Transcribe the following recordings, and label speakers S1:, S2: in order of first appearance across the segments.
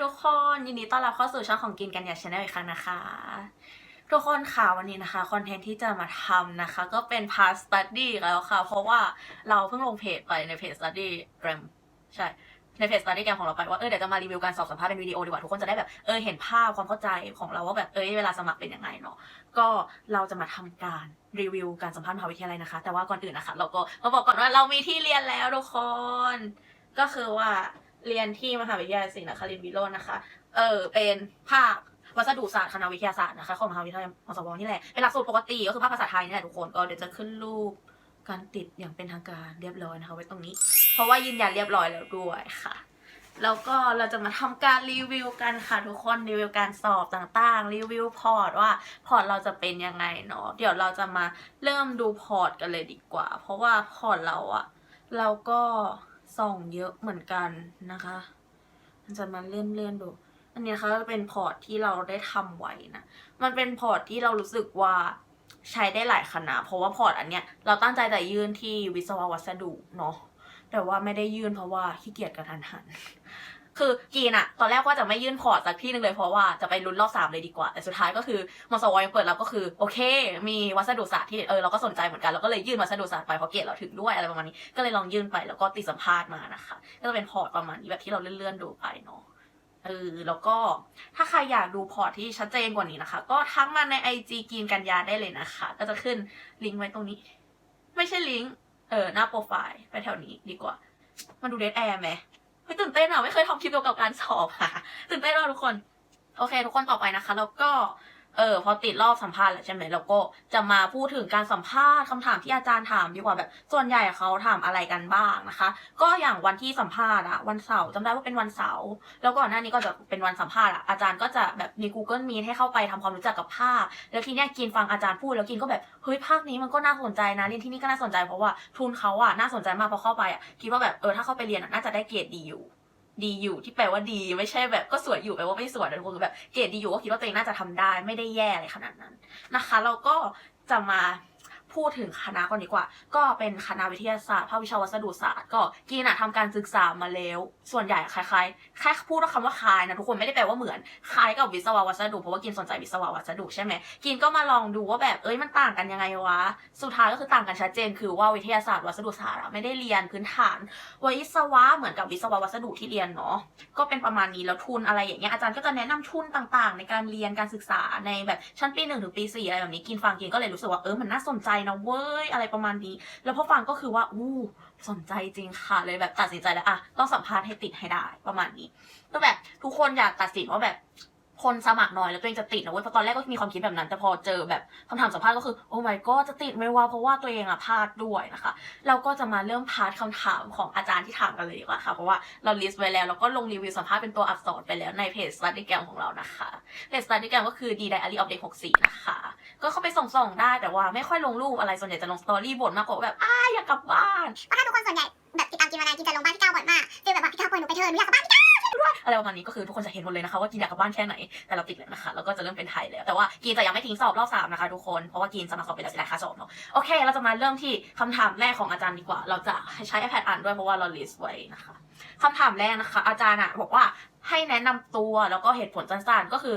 S1: ทุกคนยินดีต้อนรับเข้าสู่ช่องของกินกันอย่าชาแนลอีกครั้งนะคะ ทุกคนค่ะวันนี้นะคะคอนเทนต์ที่จะมาทำนะคะ ก็เป็น past study แล้วค่ะ เพราะว่าเราเพิ่งลงเพจไปในเพจ study gram ใช่ในเพจ study gram ของเราไปว่าเออเดี๋ยวจะมารีวิวการสอบสัมภาษณ์เป็นวิดีโอดีกว่าทุกคนจะได้แบบเออเห็นภาพความเข้าใจของเราว่าแบบเออเวลาสมัครเป็นยังไงเนาะก็เราจะมาทำการรีวิวการสัมภาษณ์มหาวิทยาลัยนะคะ แต่ว่าก่อนอื่นนะคะ เราก็มาบอกก่อนว่าเรามีที่เรียนแล้วทุกคน ก็คือว่า เรียนที่มหาวิทยาลัยศรีนครินทร์วิโรจน์นะคะ เออเป็นภาควัสดุศาสตร์คณะวิทยาศาสตร์นะคะของมหาวิทยาลัยมศวนี่แหละ เป็นหลักสูตรปกติก็คือภาคภาษาไทยนี่แหละทุกคนก็เดี๋ยวจะขึ้นรูปการติดอย่างเป็นทางการเรียบร้อยนะคะ ไว้ตรงนี้ เพราะว่ายืนยันเรียบร้อยแล้วด้วยค่ะแล้วก็เราจะมาทำการรีวิวกันค่ะทุกคนรีวิวการสอบต่างๆ รีวิวพอร์ตว่าพอร์ตเราจะเป็นยังไงเนาะเดี๋ยวเราจะมาเริ่มดูพอร์ตกันเลยดีกว่า เพราะว่าพอร์ตเราอะเราก็ ส่องเยอะเหมือนกันนะคะมันจะมาเลื่อนเลื่อนๆดู อันนี้นะคะเป็นพอร์ตที่เราได้ทำไว้นะ มันเป็นพอร์ตที่เรารู้สึกว่าใช้ได้หลายคณะ เพราะว่าพอร์ตอันเนี้ยเราตั้งใจจะยื่นที่วิศววัสดุเนาะ แต่ว่าไม่ได้ยื่นเพราะว่าขี้เกียจกระทันหัน คือกีนอะตอนแรกว่าจะไม่ยื่นพอร์ตสักที่หนึ่งเลยเพราะว่าจะไปลุ้นรอบสามเลยดีกว่า แต่สุดท้ายก็คือมสวยังเปิดรับก็คือ โอเค มีวัสดุศาสตร์ที่เออเราก็สนใจเหมือนกันเราก็เลยยื่นวัสดุศาสตร์ไปเพราะเกรดเราถึงด้วยอะไรประมาณนี้ก็เลยลองยื่นไปแล้วก็ติดสัมภาษณ์มานะคะ ก็จะเป็นพอร์ตประมาณนี้แบบที่เราเลื่อนๆดูไปเนาะเออแล้วก็ถ้าใครอยากดูพอร์ตที่ชัดเจนกว่านี้นะคะ ก็ทักมาใน IG กีนกันยาได้เลยนะคะ ก็จะขึ้นลิงก์ไว้ตรงนี้ ไม่ใช่ลิงก์เออหน้าโปรไฟล์ไปแถวนี้ดีกว่ามาดูเดทแอร์ไหม ไม่ตื่นเต้นอะไม่เคยทำคลิปเกี่ยวกับการสอบค่ะ ตื่นเต้นมาทุกคน โอเค ทุกคนต่อไปนะคะ แล้วก็ เออพอติดรอบสัมภาษณ์แล้วใช่ไหมแล้วก็จะมาพูดถึงการสัมภาษณ์คำถามที่อาจารย์ถามดีกว่าแบบ ส่วนใหญ่เขาถามอะไรกันบ้างนะคะ ก็อย่างวันที่สัมภาษณ์อะวันเสาร์จำได้ว่าเป็นวันเสาร์แล้วก่อนหน้านี้ก็จะเป็นวันสัมภาษณ์อะอาจารย์ก็จะแบบมี Google Meet ให้เข้าไปทำความรู้จักกับภาค แล้วทีเนี้ยกินฟังอาจารย์พูดแล้วกินก็แบบเฮ้ยภาคนี้มันก็น่าสนใจนะเรียนที่นี่ก็น่าสนใจเพราะว่าทุนเขาอะน่าสนใจมากพอเข้าไปอะคิดว่าแบบเออถ้าเข้าไปเรียนน่าจะได้เกรดดีอยู่ ดีอยู่ที่แปลว่าดีไม่ใช่แบบก็สวยอยู่แปลว่าไม่สวยนะทุกคนคือแบบเกรดดีอยู่ก็คิดว่าตัวเองน่าจะทำได้ไม่ได้แย่อะไรขนาดนั้นนะคะ เราก็จะมา พูดถึงคณะก่อนดีกว่า ก็เป็นคณะวิทยาศาสตร์ภาควิชาวัสดุศาสตร์ ก็กีนอะทำการศึกษามาแล้ว ส่วนใหญ่คล้ายๆแค่พูดว่าคำว่าคล้ายนะทุกคนไม่ได้แปลว่าเหมือนคล้ายกับวิศวะวัสดุเพราะว่ากินสนใจวิศวะวัสดุใช่ไหมกินก็มาลองดูว่าแบบเอ้ยมันต่างกันยังไงวะ สุดท้ายก็คือต่างกันชัดเจน คือว่าวิทยาศาสตร์วัสดุศาสตร์ไม่ได้เรียนพื้นฐานวิศวะเหมือนกับวิศวะวัสดุที่เรียนเนาะก็เป็นประมาณนี้แล้วทุนอะไรอย่างเงี้ยอาจารย์ก็จะแนะนำทุนต่างๆ ในการเรียนการศึกษาในแบบชั้นปีหนึ่งถึงปีสี่อะไรแบบนี้กินฟังกินก็เลยรู้สึกว่าเออมันน่าสนใจนะเว้ยอะไรประมาณนี้ แล้วพอฟังก็คือว่าอู้สนใจจริงค่ะเลยแบบตัดสินใจแล้วอะต้องสัมภาษณ์ให้ติดให้ได้ประมาณนี้ก็แบบทุกคนอยากตัดสินว่าแบบ คนสมัครน้อยแล้วตัวเองจะติดนะเว้ยเพราะตอนแรกก็มีความคิดแบบนั้น แต่พอเจอแบบคำถามสัมภาษณ์ก็คือโอ้ my god จะติดไหมวะเพราะว่าตัวเองอะพลาดด้วยนะคะเราก็จะมาเริ่มพาร์ทคำถามของอาจารย์ที่ถามกันเลยดีกว่าค่ะเพราะว่าเราลิสต์ไว้แล้วแล้วก็ลงรีวิวสัมภาษณ์เป็นตัวอักษรไปแล้วในเพจ Study Gram ของเรานะคะเพจ Study Gram ก็คือ D Diary of Day 64นะคะก็เข้าไปส่องๆได้แต่ว่าไม่ค่อยลงรูปอะไรส่วนใหญ่จะลงสตอรี่บ่นมากกว่าแบบอ้าอยากกลับบ้าน
S2: เพราะถ้าทุกคนส่วนใหญ่แบบติดตามกินมานานกินจะลงบ้านพี่ก้าวบ่อยมากฟีลแบบว่าพี่ก้าวปล่อยหนูไปเถอะหนูอยากกลับบ้านพี่ก้าว
S1: อะไรประมาณนี้ก็คือทุกคนจะเห็นหมดเลยนะคะว่ากินอยากกลับบ้านแค่ไหนแต่เราติดแล้วนะคะแล้วก็จะเริ่มเป็นไทยแล้วแต่ว่ากินจะยังไม่ทิ้งสอบรอบสามนะคะทุกคนเพราะว่ากินสมัครสอบไปแล้วเสียดายค่าสอบเนาะโอเค เราจะมาเริ่มที่คำถามแรกของอาจารย์ดีกว่า เราจะใช้ iPad อ่านด้วยเพราะว่าเรา list ไว้นะคะคำถามแรกนะคะ อาจารย์อะบอกว่าให้แนะนำตัวแล้วก็เหตุผลสั้นๆก็คือ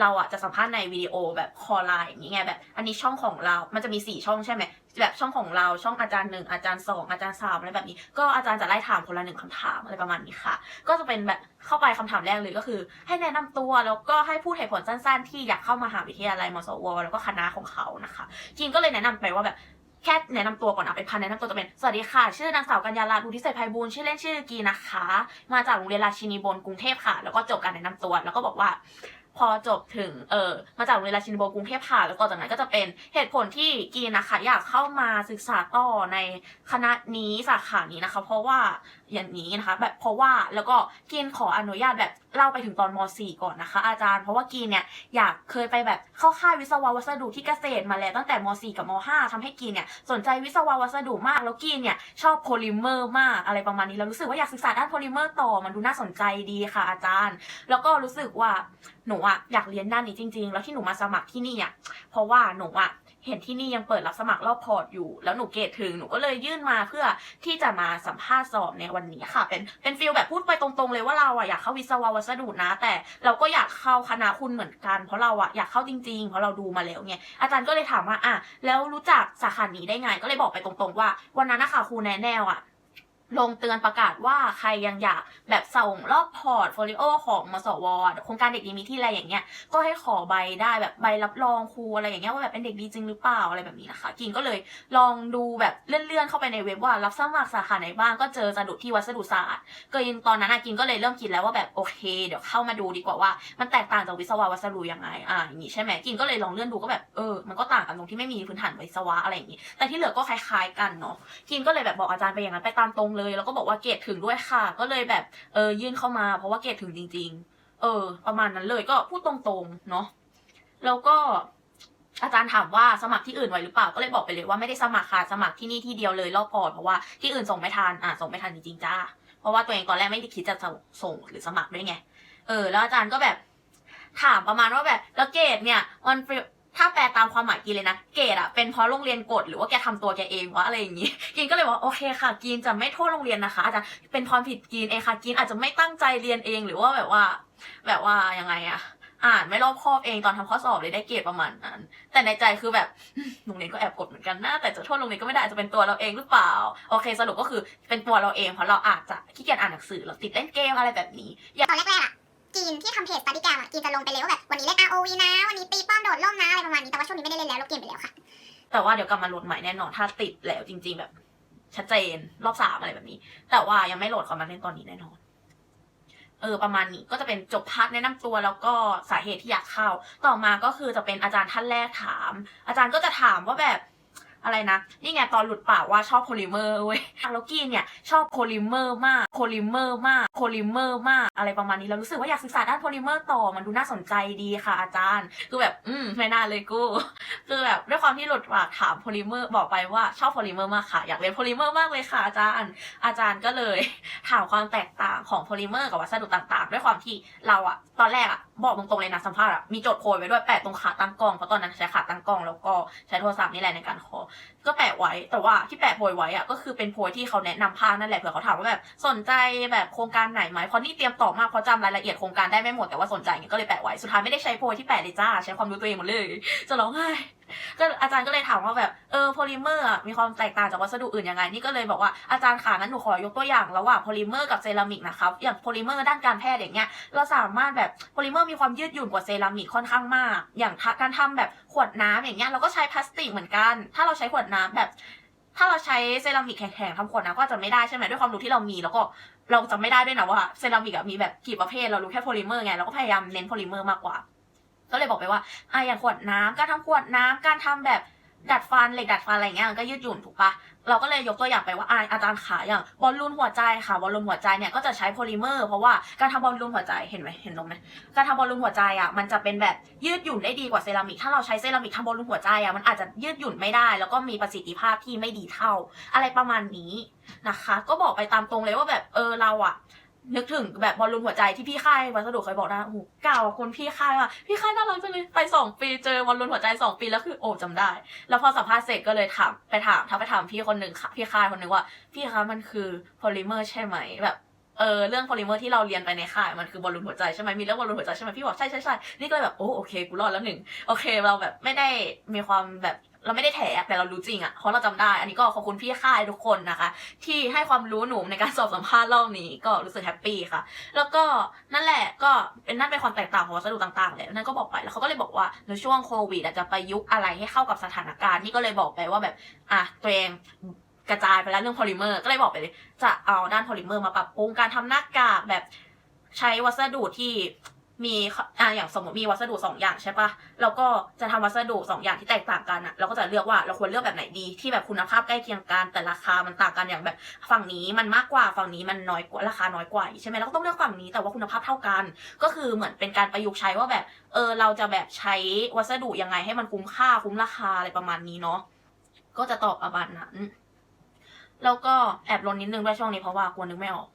S1: เราอะจะสัมภาษณ์ในวิดีโอแบบคอไลน์อย่างนี้ไงแบบ อันนี้ช่องของเรา มันจะมีสี่ช่องใช่ไหม แบบช่องของเราช่องอาจารย์หนึ่งอาจารย์สองอาจารย์สามอะไรแบบนี้ ก็อาจารย์จะไล่ถามคนละหนึ่งคำถามอะไรประมาณนี้ค่ะ ก็จะเป็นแบบเข้าไปคำถามแรกเลยก็คือ ให้แนะนำตัวแล้วก็ให้พูดเหตุผลสั้นๆ ที่อยากเข้ามหาวิทยาลัยมสว แล้วก็คณะของเขานะคะกินก็เลยแนะนำไปว่าแบบแค่แนะนำตัวก่อนนะเป็นพันแนะนำตัวจะเป็น สวัสดีค่ะ ชื่อนางสาวกัญญาลาดูทิเศษไพบูลชื่อเล่นชื่อกีนะคะ มาจากโรงเรียนราชินีบนกรุงเทพค่ะ แล้วก็จบการแนะนำตัว แล้วก็บอกว่า พอจบถึงเออมาจากโรงเรียนราชินีบกรุงเทพค่ะแล้วก็จากนั้นก็จะเป็นเหตุผลที่กีนะคะอยากเข้ามาศึกษาต่อในคณะนี้สาขานี้นะคะ เพราะว่าอย่างนี้นะคะแบบเพราะว่าแล้วก็กินขออนุญาตแบบเล่าไปถึงตอนม .4 ก่อนนะคะ อาจารย์เพราะว่ากีนเนี่ยอยากเคยไปแบบเข้าค่ายวิศวะวัสดุที่เกษตรมาแล้วตั้งแต่ม .4 กับม .5 ทำให้กีนเนี่ยสนใจวิศวะวัสดุมาก แล้วกีนเนี่ยชอบโพลิเมอร์มากอะไรประมาณนี้แล้วรู้สึกว่าอยากศึกษาด้านโพลิเมอร์ต่อมันดูน่าสนใจดีค่ะอาจารย์ แล้วก็รู้สึกว่าหนูอะอยากเรียนด้านนี้จริง ๆ แล้วที่หนูมาสมัครที่นี่อะเพราะว่าหนูอะเห็นที่นี่ยังเปิดรับสมัครรอบพอร์ตอยู่ แล้วหนูเกรดถึง หนูก็เลยยื่นมาเพื่อที่จะมาสัมภาษณ์สอบในวันนี้ค่ะ เป็น เป็นฟิลแบบพูดไปตรงๆ เลยว่าเราอะอยากเข้าวิศวะวัสดุนะ แต่เราก็อยากเข้าคณะคุณเหมือนกัน เพราะเราอะอยากเข้าจริงๆ เพราะเราดูมาแล้วไง อาจารย์ก็เลยถามว่าอะแล้วรู้จักสาขานี้ได้ไง ก็เลยบอกไปตรงๆว่า วันนั้นนะคะครูแนแนวอะ ลงเตือนประกาศว่าใครยังอยากแบบส่งรอบพอร์ตโฟลิโอของมสวโครงการเด็กดีมีที่อะไรอย่างเงี้ยก็ให้ขอใบได้แบบใบรับรองครูอะไรอย่างเงี้ยว่าแบบเป็นเด็กดีจริงหรือเปล่าอะไรแบบนี้นะคะกินก็เลยลองดูแบบเลื่อนๆเข้าไปในเว็บว่ารับสมัครสาขาไหนบ้างก็เจอสะดุดที่วัสดุศาสตร์ก็ยินตอนนั้นอะกินก็เลยเริ่มคิดแล้วว่าแบบโอเค เดี๋ยวเข้ามาดูดีกว่าว่า มันแตกต่างจากวิศวะวัสดุยังไงอ่าอย่างงี้ใช่ไหมกินก็เลยลองเลื่อนดูก็แบบเออมันก็ต่างกันตรงที่ไม่มีพื้นฐานวิศวะอะไรอย่างงี้ แต่ที่เหลือก็คล้ายๆกันเนาะกินก็เลยแบบบอกอาจารย์ไปอย่างนั้นไปตามตรงเลยแล้วก็บอกว่าเกรดถึงด้วยค่ะ ก็เลยแบบเออยื่นเข้ามาเพราะว่าเกรดถึงจริง ๆ เออ ประมาณนั้นเลยก็พูดตรงๆเนาะแล้วก็อาจารย์ถามว่าสมัครที่อื่นไว้หรือเปล่าก็เลยบอกไปเลยว่าไม่ได้สมัครค่ะสมัครที่นี่ที่เดียวเลยรอบพอร์ตเพราะว่าที่อื่นส่งไม่ทันอะส่งไม่ทันจริงๆจ้าเพราะว่าตัวเองตอนแรกไม่ได้คิดจะส่งหรือสมัครด้วยไงเออ แล้วอาจารย์ก็แบบถามประมาณว่าแบบแล้วเกรดเนี่ยมันาแปลตามความหมายกินเลยนะ เกรดอะเป็นเพราะโรงเรียนกฎหรือว่าแกทำตัวแกเองวะอะไรอย่างงี้ กินก็เลยบอกโอเคค่ะ กินจะไม่โทษโรงเรียนนะคะอาจารย์เป็นความผิดกินเองค่ะ กินอาจจะไม่ตั้งใจเรียนเองหรือว่าแบบว่า แบบว่ายังไงอะอ่านไม่รอบคอบเองตอนทำข้อสอบเลยได้เกรดประมาณนั้น แต่ในใจคือแบบโรงเรียนก็แอบกดเหมือนกันนะแต่จะโทษโรงเรียนก็ไม่ได้จจะเป็นตัวเราเองหรือเปล่า โอเค สรุปก็คือเป็นตัวเราเองเพราะเราอาจจะขี้เกียจอ่านหนังสือเราติดเล่นเกมอะไรแบบนี้
S2: ตอนแรกๆอะ กินที่ทำเพจ study gram อะกินจะลงไปเลยว่าแบบวันนี้เล่น ROV นะ วันนี้ตีป้อมโดดร่มนะอะไรประมาณนี้แต่ว่าช่วงนี้ไม่ได้เล่นแล้วลบเกมไปแล้วค่ะ
S1: แต่ว่าเดี๋ยวกลับมาโหลดใหม่แน่นอนถ้าติดแล้วจริง ๆ แบบ ชัดเจนรอบสามอะไรแบบนี้ แต่ว่ายังไม่โหลดเข้ามาเล่นตอนนี้แน่นอนเออประมาณนี้ก็จะเป็นจบพาร์ทแนะนำตัวแล้วก็สาเหตุที่อยากเข้า ต่อมาก็คือจะเป็นอาจารย์ท่านแรกถาม อาจารย์ก็จะถามว่าแบบ อะไรนะ นี่ไงตอนหลุดปากว่าชอบโพลิเมอร์เว้ยแล้วกี้เนี่ยชอบโพลิเมอร์มากโพลิเมอร์มากโพลิเมอร์มากอะไรประมาณนี้เรารู้สึกว่าอยากศึกษาด้านโพลิเมอร์ต่อมันดูน่าสนใจดีค่ะอาจารย์ คือแบบ อืมไม่น่าเลยกู คือแบบด้วยความที่หลุดปากถามโพลิเมอร์บอกไปว่าชอบโพลิเมอร์มากค่ะ อยากเรียนโพลิเมอร์มากเลยค่ะอาจารย์ อาจารย์ก็เลย ถามความแตกต่างของโพลิเมอร์กับวัสดุต่างๆ ด้วยความที่เราอะตอนแรกอะบอกตรงๆเลยนะสัมภาษณ์อะมีโจทย์โพยไว้ด้วยแปะตรงขาตั้งกล้องเพราะตอนนั้นใช้ขาตั้งกล้องแล้วก็ใช้โทรศัพท์นี่แหละในการขอก็แปะไว้แต่ว่าที่แปะโพยไว้อะก็คือเป็นโพยที่เขาแนะนำภาคนั่นแหละเผื่อเขาถามว่าแบบสนใจแบบโครงการไหนไหมเพราะนี่เตรียมตอบมากเพราะจำรายละเอียดโครงการได้ไม่หมดแต่ว่าสนใจก็เลยแปะไว้สุดท้ายไม่ได้ใช้โพยที่แปะเลยจ้าใช้ความรู้ตัวเองหมดเลย จะร้องไห้ ก็อาจารย์ก็เลยถามว่าแบบเออโพลิเมอร์มีความแตกต่างจากวัสดุอื่นยังไงนี่ก็เลยบอกว่าอาจารย์ค่ะงั้นหนูขอยกตัวอย่างระหว่างโพลิเมอร์กับเซรามิกนะครับอย่างโพลิเมอร์ด้านการแพทย์อย่างเงี้ยเราสามารถแบบโพลิเมอร์มีความยืดหยุ่นกว่าเซรามิกค่อนข้างมาก อย่างการทำแบบขวดน้ำอย่างเงี้ยเราก็ใช้พลาสติกเหมือนกัน ถ้าเราใช้ขวดน้ำแบบถ้าเราใช้เซรามิกแข็งๆทำขวดน้ำก็จะไม่ได้ใช่ไหมด้วยความรู้ที่เรามีแล้วก็เราจะไม่ได้ด้วยนะว่าเซรามิกมีแบบกี่ประเภทเรารู้แค่โพลิเมอร์ไงเราก็พยายามเน้นโพลิเมอร์มากกว่า ก็เลยบอกไปว่าอะอย่างขวดน้ำการทำขวดน้ำการทำแบบดัดฟันเหล็กดัดฟันอะไรเงี้ยมันก็ยืดหยุ่นถูกปะเราก็เลยยกตัวอย่างไปว่าอะอาจารย์ขาอย่างบอลลูนหัวใจค่ะบอลลูนหัวใจเนี่ยก็จะใช้โพลิเมอร์เพราะว่าการทำบอลลูนหัวใจเห็นไหมเห็นตรงไหมการทำบอลลูนหัวใจอะมันจะเป็นแบบยืดหยุ่นได้ดีกว่าเซรามิกถ้าเราใช้เซรามิกทำบอลลูนหัวใจอะมันอาจจะยืดหยุ่นไม่ได้ แล้วก็มีประสิทธิภาพที่ไม่ดีเท่า อะไรประมาณนี้นะคะ ก็บอกไปตามตรงเลยว่าแบบเออเราอะ นึกถึงแบบบอลลูนหัวใจที่พี่ค่ายวัสดุเคยบอกนะโอ้โหเก่าคนพี่ค่ายว่ะพี่ค่ายน่ารักจังเลยไปสองปีเจอบอลลูนหัวใจสองปีแล้วคือโอ้จำได้ แล้วพอสัมภาษณ์เสร็จก็เลยถามไปถามทักไปถามพี่คนหนึ่งค่ะพี่ค่ายคนหนึ่งว่าพี่คะมันคือโพลิเมอร์ใช่ไหมแบบเออเรื่องโพลิเมอร์ที่เราเรียนไปในค่ายมันคือบอลลูนหัวใจใช่ไหมมีเรื่องบอลลูนหัวใจใช่ไหมพี่บอกใช่ใช่ใช่นี่ก็เลยแบบโอ้โอเคกูรอดแล้วหนึ่งโอเคเราแบบไม่ได้มีความแบบ เราไม่ได้แถแต่เรารู้จริงอะเพราะเราจำได้ อันนี้ก็ขอบคุณพี่ค่ายทุกคนนะคะ ที่ให้ความรู้หนูในการสอบสัมภาษณ์รอบนี้ก็รู้สึกแฮปปี้ค่ะ แล้วก็นั่นแหละก็เป็นนั่นเป็นความแตกต่างของวัสดุต่างๆแหละนั่นก็บอกไปแล้วเขาก็เลยบอกว่าในช่วงโควิดอาจจะปยุกอะไรให้เข้ากับสถานการณ์นี่ก็เลยบอกไปว่าแบบอะตัวเองกระจายไปแล้วเรื่องโพลิเมอร์ก็เลยบอกไปเลย จะเอาด้านโพลิเมอร์มาปรับปรุงการทำหน้ากากแบบใช้วัสดุที่ มีอ่าอย่างสมมติมีวัสดุสองอย่างใช่ปะแล้วก็จะทำวัสดุสองอย่างที่แตกต่างกันอะเราก็จะเลือกว่าเราควรเลือกแบบไหนดีที่แบบคุณภาพใกล้เคียงกันแต่ราคามันต่างกันอย่างแบบฝั่งนี้มันมากกว่าฝั่งนี้มันน้อยกว่าราคาน้อยกว่าใช่ไหมเราก็ต้องเลือกฝั่งนี้แต่ว่าคุณภาพเท่ากัน ก็คือเหมือนเป็นการประยุกต์ใช้ว่าแบบเออเราจะแบบใช้วัสดุยังไงให้มันคุ้มค่าคุ้มราคาอะไรประมาณนี้เนาะก็จะตอบประมาณนั้นแล้วก็แอบลนนิดนึงด้วยช่วงนี้เพราะว่ากลัวนึกไม่ออก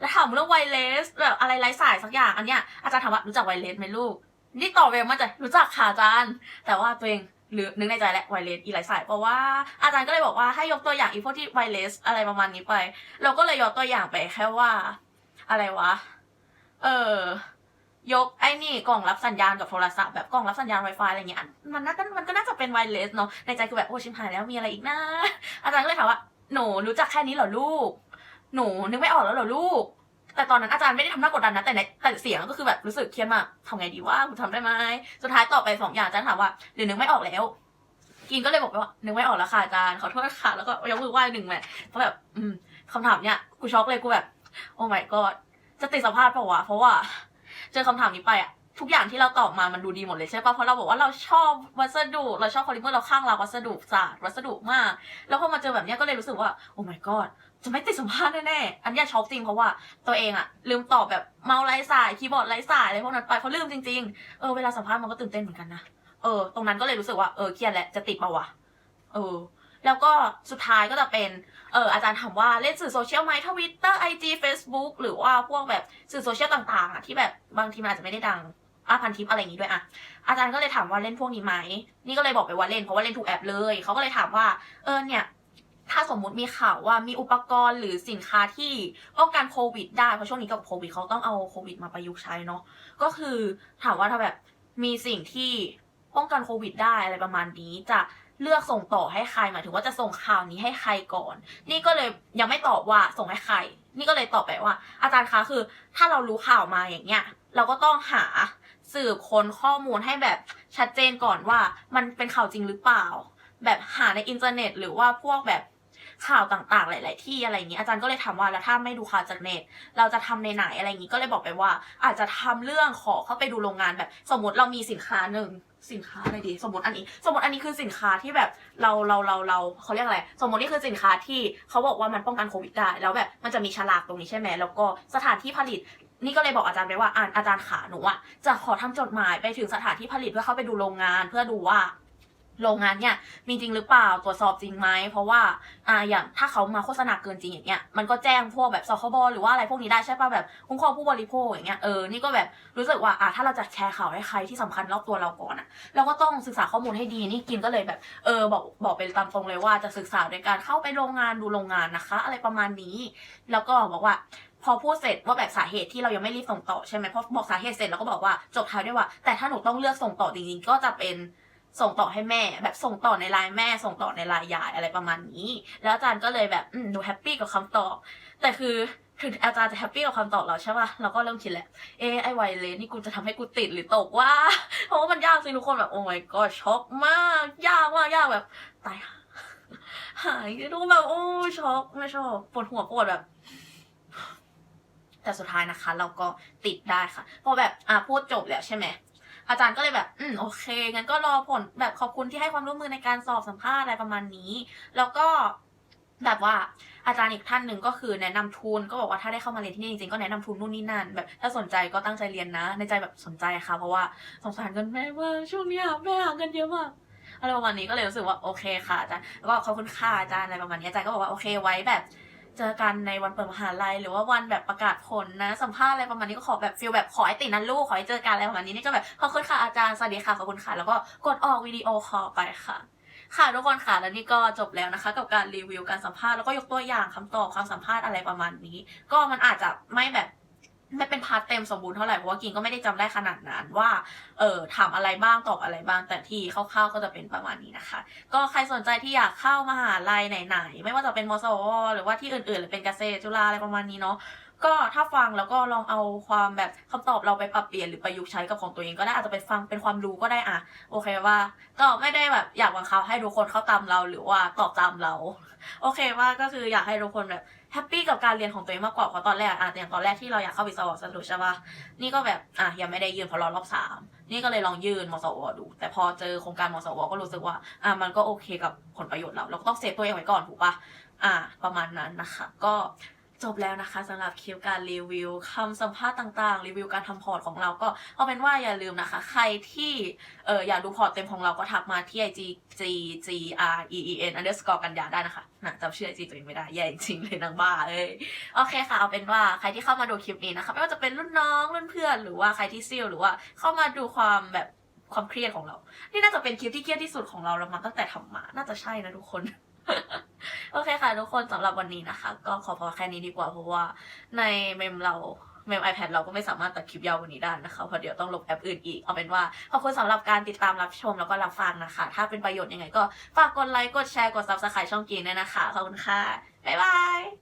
S1: แล้วถามเรื่องไวเลสแบบอะไรไร้สายสักอย่างอันเนี้ยอาจารย์ถามว่ารู้จักไวเลสไหมลูก นี่ตอบไปมาจะรู้จักค่ะอาจารย์ แต่ว่าตัวเองหรือนึกในใจแหละไวเลสอีไร้สายเพราะว่าอาจารย์ก็เลยบอกว่าให้ยกตัวอย่างอีพวกที่ไวเลสอะไรประมาณนี้ไป เราก็เลยยกตัวอย่างไปแค่ว่า อะไรวะ เออยกไอ้นี่กล่องรับสัญญาณกับโทรศัพท์แบบกล่องรับสัญญาณ Wi-Fi อะไรเงี้ยมันน่าก็มันก็น่าจะเป็นไวเลสเนาะในใจคือแบบโอ้ชิมหายแล้วมีอะไรอีกนะอาจารย์ก็เลยถามว่าหนูรู้จักแค่นี้เหรอลูก หนูนึกไม่ออกแล้วเหรอลูก แต่ตอนนั้นอาจารย์ไม่ได้ทำหน้ากดดันนะ แต่ในแต่เสียงก็คือแบบรู้สึกเครียดมากทำไงดีว่ากูทำได้ไหมสุดท้ายตอบไปสองอย่างอาจารย์ถามว่าหรือนึกไม่ออกแล้วกินก็เลยบอกไปว่านึกไม่ออกแล้วค่ะอาจารย์ขอโทษค่ะแล้วก็ยกมือไหว้หนึ่งแมทเพราะแบบอืมคำถามเนี้ยกูช็อกเลยกูแบบ โอ้ my god จะติดสัมภาษณ์เปล่าวะเพราะว่า เจอคำถามนี้ไปอะทุกอย่างที่เราตอบมามันดูดีหมดเลยใช่ปะเพราะเราบอกว่าเราชอบวัสดุ เราชอบคอลิเมอร์เราข้างรักวัสดุศาสตร์วัสดุมาก แล้วพอมาเจอแบบเนี้ยก็เลยรู้สึกว่า โอ้ my god จะไม่ติดสัมภาษณ์แน่ๆ อันนี้ช็อกจริงเพราะว่าตัวเองอะลืมตอบแบบเมาไร้สายคีย์บอร์ดไร้สายอะไรพวกนั้นไปเพราะลืมจริงๆ เออเวลาสัมภาษณ์มันก็ตื่นเต้นเหมือนกันนะ เออ ตรงนั้นก็เลยรู้สึกว่าเออเครียดแหละจะติดเปล่าวะ เออ แล้วก็สุดท้ายก็จะเป็นเอออาจารย์ถามว่าเล่นสื่อโซเชียลไหมทวิตเตอร์ไอจีเฟซบุ๊กหรือว่าพวกแบบสื่อโซเชียลต่างๆอะที่แบบบางทีมันอาจจะไม่ได้ดังอาพันทิปอะไรอย่างนี้ด้วยอะอาจารย์ก็เลยถามว่าเล่นพวกนี้ไหม นี่ก็เลยบอกไปว่าเล่นเพราะว่าเล่นทุกแอปเลย เขาก็เลยถามว่า เออเนี่ย ถ้าสมมุติมีข่าวว่ามีอุปกรณ์หรือสินค้าที่ป้องกันโควิดได้เพราะช่วงนี้กับโควิดเขาต้องเอาโควิดมาประยุกต์ใช้เนาะก็คือถามว่าถ้าแบบมีสิ่งที่ป้องกันโควิดได้อะไรประมาณนี้จะเลือกส่งต่อให้ใครหมายถึงว่าจะส่งข่าวนี้ให้ใครก่อน นี่ก็เลยยังไม่ตอบว่าส่งให้ใคร นี่ก็เลยตอบไปว่า อาจารย์คะคือ ถ้าเรารู้ข่าวมาอย่างเงี้ย เราก็ต้องหาสืบค้นข้อมูลให้แบบชัดเจนก่อนว่ามันเป็นข่าวจริงหรือเปล่า แบบหาในอินเทอร์เน็ต หรือว่าพวกแบบ ข่าวต่างๆ หลาย ๆ ที่อะไรอย่างนี้อาจารย์ก็เลยถามว่าแล้วถ้าไม่ดูข่าวจากเน็ต เราจะทำในไหนอะไรอย่างนี้ก็เลยบอกไปว่า อาจจะทำเรื่องขอเข้าไปดูโรงงานแบบ สมมติเรามีสินค้าหนึ่งสินค้าอะไรดี สมมติอันนี้ สมมติอันนี้คือสินค้าที่แบบเราเราเราเราเขาเรียกอะไร สมมตินี่คือสินค้าที่เขาบอกว่ามันป้องกันโควิดได้แล้วแบบมันจะมีฉลากตรงนี้ใช่ไหมแล้วก็สถานที่ผลิตนี่ก็เลยบอกอาจารย์ไปว่าอ่านอาจารย์ขาหนูอะจะขอทำจดหมายไปถึงสถานที่ผลิตเพื่อเข้าไปดูโรงงาน เพื่อดูว่า โรงงานเนี่ยมีจริงหรือเปล่าตรวจสอบจริงไหมเพราะว่าอ่าอย่างถ้าเขามาโฆษณาเกินจริงอย่างเงี้ยมันก็แจ้งพวกแบบสคบหรือว่าอะไรพวกนี้ได้ใช่ป่ะแบบคุ้มครองผู้บริโภคอย่างเงี้ยเออนี่ก็แบบรู้สึกว่าอ่าถ้าเราจะแชร์ข่าวให้ใครที่สำคัญรอบตัวเราก่อนอะเราก็ต้องศึกษาข้อมูลให้ดีนี่กินก็เลยแบบเออบอกบอกไปตามตรงเลยว่าจะศึกษาโดยการเข้าไปโรงงานดูโรงงานนะคะ อะไรประมาณนี้ แล้วก็บอกว่าพอพูดเสร็จว่าแบบสาเหตุที่เรายังไม่รีบส่งต่อใช่ไหมพอบอกสาเหตุเสร็จแล้วก็บอกว่าจบท้ายด้วยว่า แต่ถ้าหนูต้องเลือกส่งต่อจริงๆก็จะเป็น ส่งต่อให้แม่ แบบส่งต่อในไลน์แม่ ส่งต่อในไลน์ยายอะไรประมาณนี้ แล้วอาจารย์ก็เลยแบบอืมหนูแฮปปี้กับคำตอบ แต่คือถึงอาจารย์จะแฮปปี้กับคำตอบเราใช่ป่ะ เราก็เริ่มคิดแหละ เอไอไวเลสนี่กูจะทำให้กูติดหรือตกว่า เพราะว่ามันยากจริงทุกคนแบบ โอ้ my god ช็อกมาก ยากมากยากแบบ ตายหายทุกคนแบบ โอ้ ช็อกไม่ชอบปวดหัวปวดแบบแต่สุดท้ายนะคะ เราก็ติดได้ค่ะ พอแบบอะพูดจบแล้วใช่ไหม อาจารย์ก็เลยแบบ อืมโอเคงั้นก็รอผลแบบขอบคุณที่ให้ความร่วมมือในการสอบสัมภาษณ์อะไรประมาณนี้ แล้วก็แบบว่าอาจารย์อีกท่านหนึ่งก็คือแนะนำทุนก็บอกว่าถ้าได้เข้ามาเรียนที่นี่จริงๆก็แนะนำทุนนู่นนี่นั่นแบบ ถ้าสนใจก็ตั้งใจเรียนนะ ในใจแบบสนใจค่ะ เพราะว่าสงสารเงินแม่มาช่วงนี้แม่หาเงินเยอะมากอะไรประมาณนี้ก็เลยรู้สึกว่าโอเคค่ะอาจารย์แล้วก็ขอบคุณค่ะอาจารย์อะไรประมาณนี้อาจารย์ก็บอกว่าโอเคไว้แบบ เจอกันในวันเปิดมหาลัยหรือว่าวันแบบประกาศผลนะ สัมภาษณ์อะไรประมาณนี้ก็ขอแบบฟิลแบบขอให้ติดนั้นลูกขอให้เจอกันอะไรประมาณนี้นี่ก็แบบขอบคุณค่ะอาจารย์สวัสดีค่ะขอบคุณค่ะแล้วก็กดออกวิดีโอคอลไปค่ะค่ะทุกคนค่ะแล้วนี่ก็จบแล้วนะคะ กับการรีวิวการสัมภาษณ์แล้วก็ยกตัวอย่างคำตอบความสัมภาษณ์อะไรประมาณนี้ ก็มันอาจจะไม่แบบ ไม่เป็นพาร์ทเต็มสมบูรณ์เท่าไหร่เพราะว่ากินก็ไม่ได้จำได้ขนาดนั้นว่า เออถามอะไรบ้างตอบอะไรบ้าง แต่ที่คร่าวๆก็จะเป็นประมาณนี้นะคะ ก็ใครสนใจที่อยากเข้ามหาลัยไหนๆ ไม่ว่าจะเป็นมสวหรือว่าที่อื่นๆ หรือเป็นเกษตรจุฬาอะไรประมาณนี้เนาะก็ถ้าฟังแล้วก็ลองเอาความแบบคำตอบเราไปปรับเปลี่ยนหรือประยุกต์ใช้กับของตัวเองก็ได้อาจจะไปฟังเป็นความรู้ก็ได้อะโอเคว่า ก็ไม่ได้แบบอยากบังคับให้ทุกคนเข้าตามเราหรือว่าตอบตามเรา โอเคว่าก็คืออยากให้ทุกคนแบบ แฮปปี้กับการเรียนของตัวเองมากกว่าเพราะตอนแรกอะอย่างตอนแรกที่เราอยากเข้าวิศวะสรุปใช่ปะนี่ก็แบบอะยังไม่ได้ยืนเพราะรอรอบสามนี่ก็เลยลองยืนมสวดู แต่พอเจอโครงการมสวก็รู้สึกว่าอะมันก็โอเคกับผลประโยชน์เราเราก็ต้องเซฟตัวเองไว้ก่อนถูกปะอะประมาณนั้นนะคะ ก็ จบแล้วนะคะสำหรับคลิปการรีวิวคำสัมภาษณ์ต่างๆ รีวิวการทำพอร์ตของเราก็เอาเป็นว่าอย่าลืมนะคะ ใครที่เอออยากดูพอร์ตเต็มของเราก็ทักมาที่ IG G G R E E N underscore กันยาได้นะคะนะจำชื่อ IG ตัวเองไม่ได้แย่จริงเลยนางบ้าเอ้ยโอเคค่ะเอาเป็นว่าใครที่เข้ามาดูคลิปนี้นะคะไม่ว่าจะเป็นรุ่นน้องรุ่นเพื่อนหรือว่าใครที่ซิลหรือว่าเข้ามาดูความแบบความเครียดของเรา นี่น่าจะเป็นคลิปที่เครียดที่สุดของเราแล้วมาตั้งแต่ทำมา น่าจะใช่นะทุกคน โอเคค่ะทุกคนสำหรับวันนี้นะคะ ก็ขอพอแค่นี้ดีกว่าเพราะว่าในเมมเราเมม iPad เราก็ไม่สามารถตัดคลิปยาวกวันนี้ได้นะคะเพราะเดี๋ยวต้องลบแอปอื่นอีก เอาเป็นว่า ขอบคุณสำหรับการติดตามรับชมแล้วก็รับฟังนะคะ ถ้าเป็นประโยชน์ยังไงก็ ฝากกดไลค์ กดแชร์ กด subscribe ช่องกีนด้วยนะคะ ขอบคุณค่ะ บ๊ายบาย